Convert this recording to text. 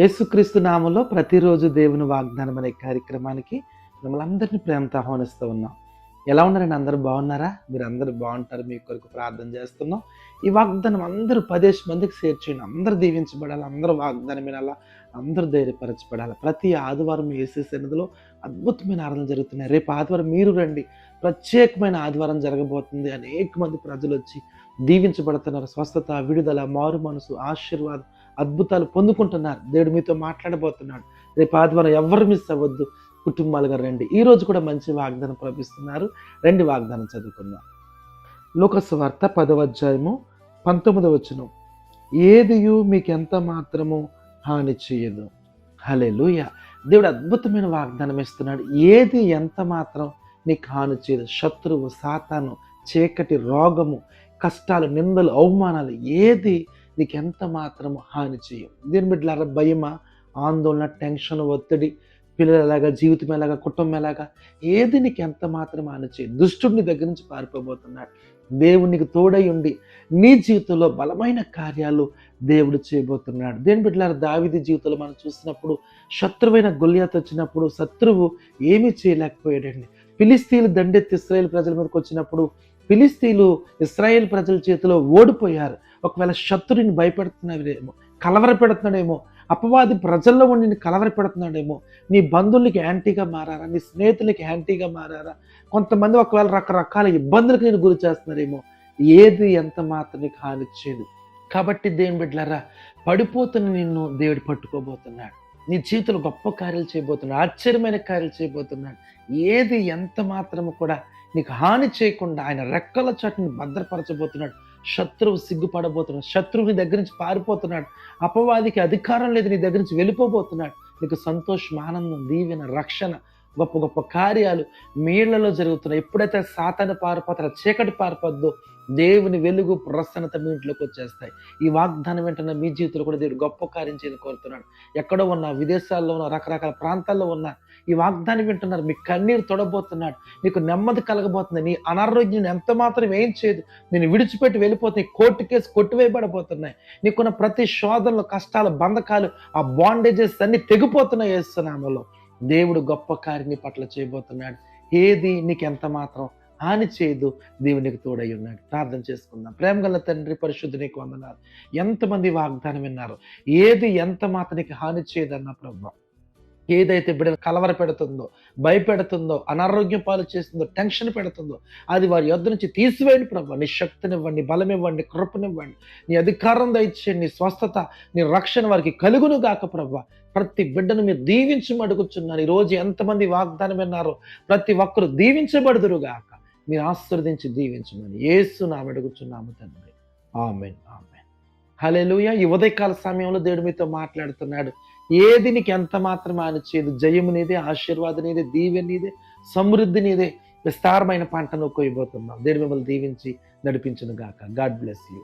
యేసుక్రీస్తు నామంలో ప్రతిరోజు దేవుని వాగ్దానం అనే కార్యక్రమానికి మిమ్మల్ని అందరినీ ప్రేమతో ఆహ్వానిస్తూ ఉన్నాం. ఎలా ఉన్నారండి? అందరూ బాగున్నారా? మీరు అందరూ బాగుంటారు. మీ కొరకు ప్రార్థన చేస్తున్నాం. ఈ వాగ్దానం అందరూ పదేసి మందికి షేర్ చేయండి. అందరూ దీవించబడాలి. అందరూ వాగ్దానం వినాలా. అందరూ ధైర్యపరచబడాలి. ప్రతి ఆదివారం ఏసీ సన్నిధిలో అద్భుతమైన ఆరాధన జరుగుతున్నాయి. రేపు ఆదివారం మీరు రండి. ప్రత్యేకమైన ఆదివారం జరగబోతుంది. అనేక మంది ప్రజలు వచ్చి దీవించబడుతున్నారు. స్వస్థత విడుదల మారు మనసు ఆశీర్వాదం అద్భుతాలు పొందుకుంటున్నారు. దేవుడు మీతో మాట్లాడబోతున్నాడు. రేపు ఆదివారం ఎవరు మిస్ అవ్వద్దు. కుటుంబాలుగా రండి. ఈ రోజు కూడా మంచి వాగ్దానం ప్రవహిస్తున్నారు రెండు వాగ్దానం చదువుకుందాం. లోకస్ వార్త పదవ అధ్యాయము పంతొమ్మిదవ వచనం. ఏదియు మీకు ఎంత మాత్రము హాని చేయదు. హలే లూయ దేవుడు అద్భుతమైన వాగ్దానం ఇస్తున్నాడు. ఏది ఎంత మాత్రం నీకు హాని చేయదు. శత్రువు సాతాను చీకటి రోగము కష్టాలు నిందలు అవమానాలు ఏది నీకు ఎంత మాత్రం హాని చేయం దీని బిడ్డలారా భయమా ఆందోళన టెన్షన్ ఒత్తిడి పిల్లలు ఎలాగా జీవితం ఎలాగా కుటుంబం ఎలాగా ఏది నీకు ఎంత మాత్రం హాని చేయదు దుష్టుడిని దగ్గర నుంచి పారిపోబోతున్నాడు. దేవునికి తోడై ఉండి నీ జీవితంలో బలమైన కార్యాలు దేవుడు చేయబోతున్నాడు. దేని బిడ్డలారు దావిది జీవితంలో మనం చూసినప్పుడు శత్రువైన గొల్లియాత వచ్చినప్పుడు శత్రువు ఏమీ చేయలేకపోయాడండి. ఫిలిస్తీన్లు దండెత్తి ఇస్రాయేల్ ప్రజల మీదకి వచ్చినప్పుడు ఫిలిస్తీన్లు ఇస్రాయేల్ ప్రజల చేతిలో ఓడిపోయారు. ఒకవేళ శత్రుని భయపెడుతున్నాడేమో కలవర పెడుతున్నాడేమో అపవాది ప్రజల్లో ఉండి కలవర పెడుతున్నాడేమో నీ బంధువులకి యాంటీగా మారారా నీ స్నేహితులకి యాంటీగా మారారా కొంతమంది ఒకవేళ రకరకాల ఇబ్బందులకు నేను గురి చేస్తున్నారేమో ఏది ఎంత మాత్రం నీకు హాని చేయదు. కాబట్టి దేవుని బిడ్డలారా పడిపోతున్న నిన్ను దేవుడు పట్టుకోబోతున్నాడు. నీ జీవితంలో గొప్ప కార్యాలు చేయబోతున్నాడు ఆశ్చర్యమైన కార్యాలు చేయబోతున్నాడు. ఏది ఎంత మాత్రము కూడా నీకు హాని చేయకుండా ఆయన రెక్కల చాటుని భద్రపరచబోతున్నాడు. శత్రువు సిగ్గుపడబోతున్నాడు శత్రువు నీ దగ్గర నుంచి పారిపోతున్నాడు. అపవాదికి అధికారం లేదు నీ దగ్గర నుంచి వెళ్ళిపోబోతున్నాడు. నీకు సంతోషం ఆనందం దీవెన రక్షణ గొప్ప గొప్ప కార్యాలు మీళ్ళలో జరుగుతున్నాయి. ఎప్పుడైతే సాతాను పారిపోతారో చీకటి పారిపోద్దో దేవుని వెలుగు ప్రసన్నత మీ ఇంట్లోకి వచ్చేస్తాయి. ఈ వాగ్దానం వెంటనే మీ జీవితంలో కూడా దేవుడు గొప్ప కార్యం చేయని కోరుతున్నాడు. ఎక్కడో ఉన్న విదేశాల్లో ఉన్న రకరకాల ప్రాంతాల్లో ఉన్న ఈ వాగ్దానం వింటున్నారు. మీ కన్నీరు తొడబోతున్నాడు. నీకు నెమ్మది కలగబోతుంది. నీ అనారోగ్యం ఎంత మాత్రం ఏం చేయదు. నేను విడిచిపెట్టి వెళ్ళిపోతే కోర్టు కేసు కొట్టివేయబడబోతున్నాయి. నీకున్న ప్రతి శోధనలు కష్టాలు బంధకాలు ఆ బాండేజెస్ అన్ని తెగిపోతున్నాయి వేస్తున్నామలో దేవుడు గొప్ప కార్యని పట్ల చేయబోతున్నాడు. ఏది నీకు ఎంత మాత్రం హాని చేయదు దేవునికి తోడై ఉన్నాడు. ప్రార్థన చేసుకుందాం. ప్రేమ గల తండ్రి పరిశుద్ధి నీకు వందనాలు. ఎంతమంది వాగ్దానం విన్నారు? ఏది ఎంత మాత్రం నీకు హాని చేయదన్న ప్రభావం ఏదైతే బిడ్డను కలవర పెడుతుందో భయపెడుతుందో అనారోగ్యం పాలు చేస్తుందో టెన్షన్ పెడుతుందో అది వారి యొద్ నుంచి తీసివేయండి ప్రభు. నీ శక్తినివ్వండి బలం ఇవ్వండి కృపనివ్వండి. నీ అధికారం దయచేయండి నీ స్వస్థత నీ రక్షణ వారికి కలుగును గాక ప్రభు. ప్రతి బిడ్డను మీరు దీవించి అడుగుచున్నారు ఈరోజు ఎంతమంది వాగ్దానం విన్నారో ప్రతి ఒక్కరు దీవించబడుదురు గాక. మీరు ఆశీర్వదించి దీవించమని ఏసు నా అడుగుచున్నాము తండ్రి. Amen amen. హలెలుయ ఈ ఉదయకాల సమయంలో దేవుడు మీతో మాట్లాడుతున్నాడు. ఏది నీకు ఎంత మాత్రం ఆనిచేది జయము నీదే ఆశీర్వాదం నీదే దీవె నీదే సమృద్ధి నీదే. విస్తారమైన పంటను కొయ్యబోతున్నాం దేవుడు మిమ్మల్ని దీవించి నడిపించను గాక గాడ్ బ్లెస్ యూ.